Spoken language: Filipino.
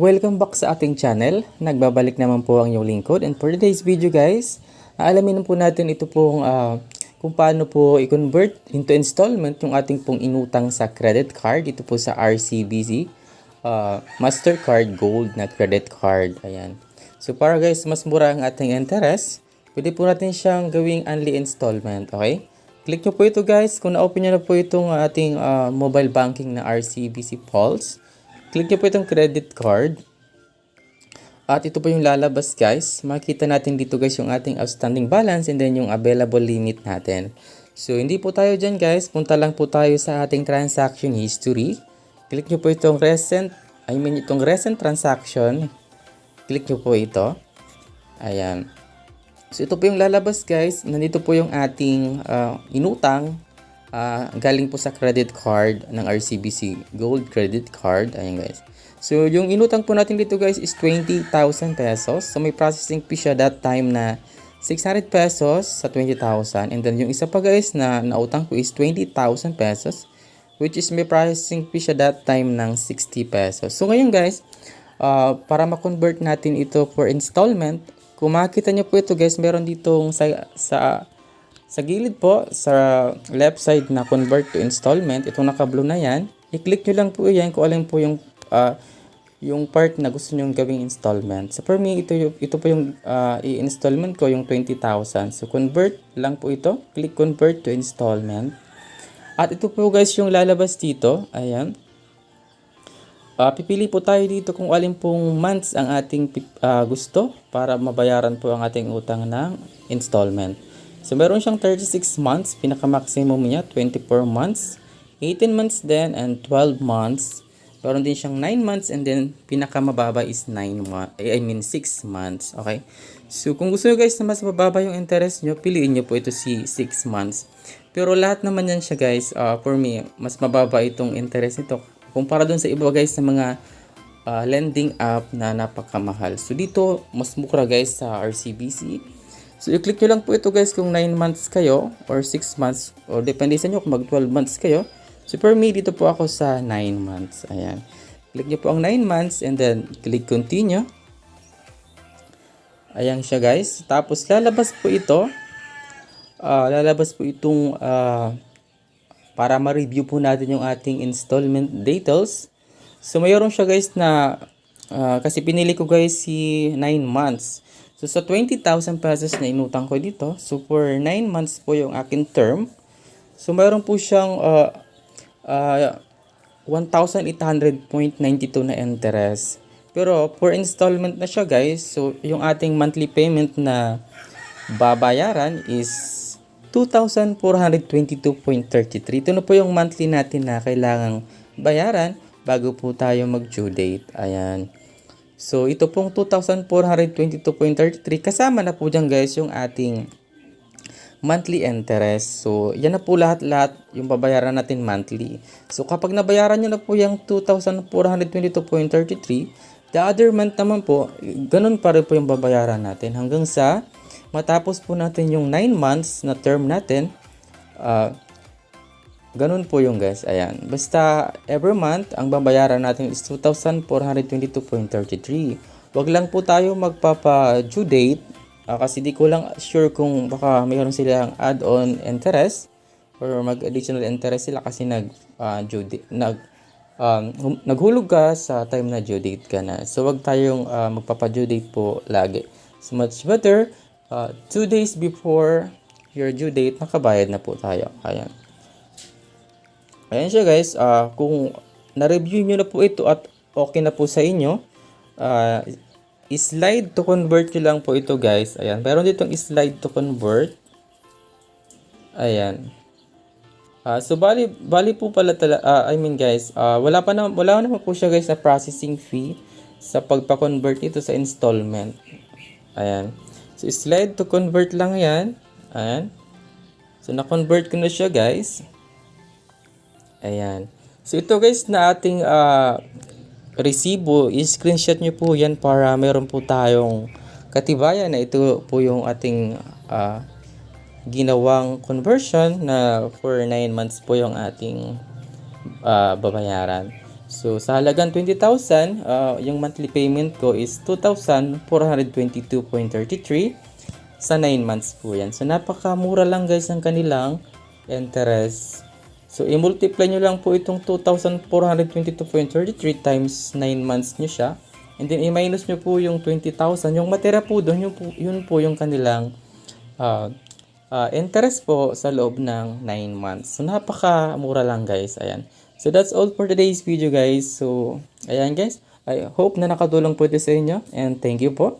Welcome back sa ating channel. Nagbabalik naman po ang iyong lingkod. And for today's video guys, aalamin po natin ito pong ah, kung paano po i-convert into installment yung ating pong inutang sa credit card. Ito po sa RCBC ah, Mastercard Gold na credit card. Ayan. So para guys, mas mura ang ating interest, pwede po natin siyang gawing only installment. Okay? Click nyo po ito guys. Kung na-open nyo na po itong ating ah, mobile banking na RCBC Pulse, click nyo po itong credit card. At ito po yung lalabas guys. Makita natin dito guys yung ating outstanding balance and then yung available limit natin. So hindi po tayo dyan guys. Punta lang po tayo sa ating transaction history. Click nyo po itong recent, I mean itong recent transaction. Click nyo po ito. Ayan. So ito po yung lalabas guys. Nandito po yung ating ah, inutang ah, galing po sa credit card ng RCBC Gold Credit Card. Ayan guys. So yung inutang po natin dito guys is 20,000 pesos. So may processing fee siya that time na 600 pesos sa 20,000. And then yung isa pa guys na nautang ko is 20,000 pesos which is may processing fee siya that time ng 60 pesos. So ngayon guys, ah, para ma-convert natin ito for installment, kung makikita nyo po ito guys, meron ditong sa, sa, sa gilid po, sa left side na convert to installment, itong naka-blue na yan, i-click nyo lang po yan kung alin po yung, ah, yung part na gusto nyo gawing installment. So for me, ito, ito po yung ah, i-installment ko, yung 20,000. So convert lang po ito, click convert to installment. At ito po guys yung lalabas dito, ayan. Ah, pipili po tayo dito kung alin pong months ang ating ah, gusto para mabayaran po ang ating utang ng installment. So meron siyang 36 months, pinaka-maximum niya 24 months, 18 months then and 12 months. Meron din siyang 9 months and then pinaka-mababa is 9 months, I mean 6 months, okay? So kung gusto nyo guys na mas mababa yung interest nyo, piliin nyo po ito si 6 months. Pero lahat naman yan siya guys, ah, for me, mas mababa itong interest nito kumpara dun sa iba guys sa mga ah, lending app na napakamahal. So dito, mas mura guys sa RCBC. So i-click nyo lang po ito guys kung 9 months kayo or 6 months or depende sa inyo kung mag 12 months kayo. So for me, dito po ako sa 9 months. Ayan. Click nyo po ang 9 months and then click continue. Ayan siya guys. Tapos lalabas po ito. Ah, lalabas po itong ah, para ma-review po natin yung ating installment details. So mayroon siya guys na ah, kasi pinili ko guys si 9 months. So sa 20,000 pesos na inutang ko dito, so for 9 months po yung akin term. So mayroon po siyang ah, ah, 1,800.92 na interest. Pero for installment na siya guys, so yung ating monthly payment na babayaran is 2,422.33. Ito na po yung monthly natin na kailangang bayaran bago po tayo mag-due date. Ayan. So, ito pong 2,422.33 kasama na po dyan guys yung ating monthly interest. So, yan na po lahat-lahat yung babayaran natin monthly. So, kapag nabayaran nyo na po yung 2,422.33, the other month naman po, ganun pa rin po yung babayaran natin hanggang sa matapos po natin yung 9 months na term natin. ah, ganun po yung guys. Ayan. Basta every month, ang babayaran natin is 2,422.33. Wag lang po tayo magpapa-due date Ah, kasi di ko lang sure kung baka mayroon silang add-on interest or mag-additional interest sila kasi nag ah, due date, nag um, hum- naghulog ka sa time na due date ka na. So wag tayong ah, magpapa-due date po lagi. So much better ah, two days before your due date nakabayad na po tayo. Ayan. Ayan siya guys. Ah, kung na-review nyo na po ito at okay na po sa inyo, ah, slide to convert nyo lang po ito guys. Ayan. Meron ditong slide to convert. Ayan. Ah, so bali bali po pala tala, ah, I mean guys, ah, wala pa na wala naman po siya guys na processing fee sa pagpa-convert ito sa installment. Ayan. So slide to convert lang 'yan. Ayan. So na-convert ko na siya guys. Ayan. So ito guys na ating ah, resibo, i-screenshot nyo po yan para meron po tayong katibayan na ito po yung ating ah, ginawang conversion na for 9 months po yung ating ah, babayaran. So, sa halagang 20,000, ah, yung monthly payment ko is 2,422.33 sa 9 months po yan. So, napakamura lang guys ang kanilang interest. So, i-multiply nyo lang po itong 2,422.33 times 9 months nyo siya. And then, i-minus nyo po yung 20,000. Yung matira po doon, yun po, yun po yung kanilang ah, ah, interest po sa loob ng 9 months. So, napakamura lang guys. Ayan. So, that's all for today's video guys. So, ayan guys. I hope na nakatulong po ito sa inyo. And thank you po.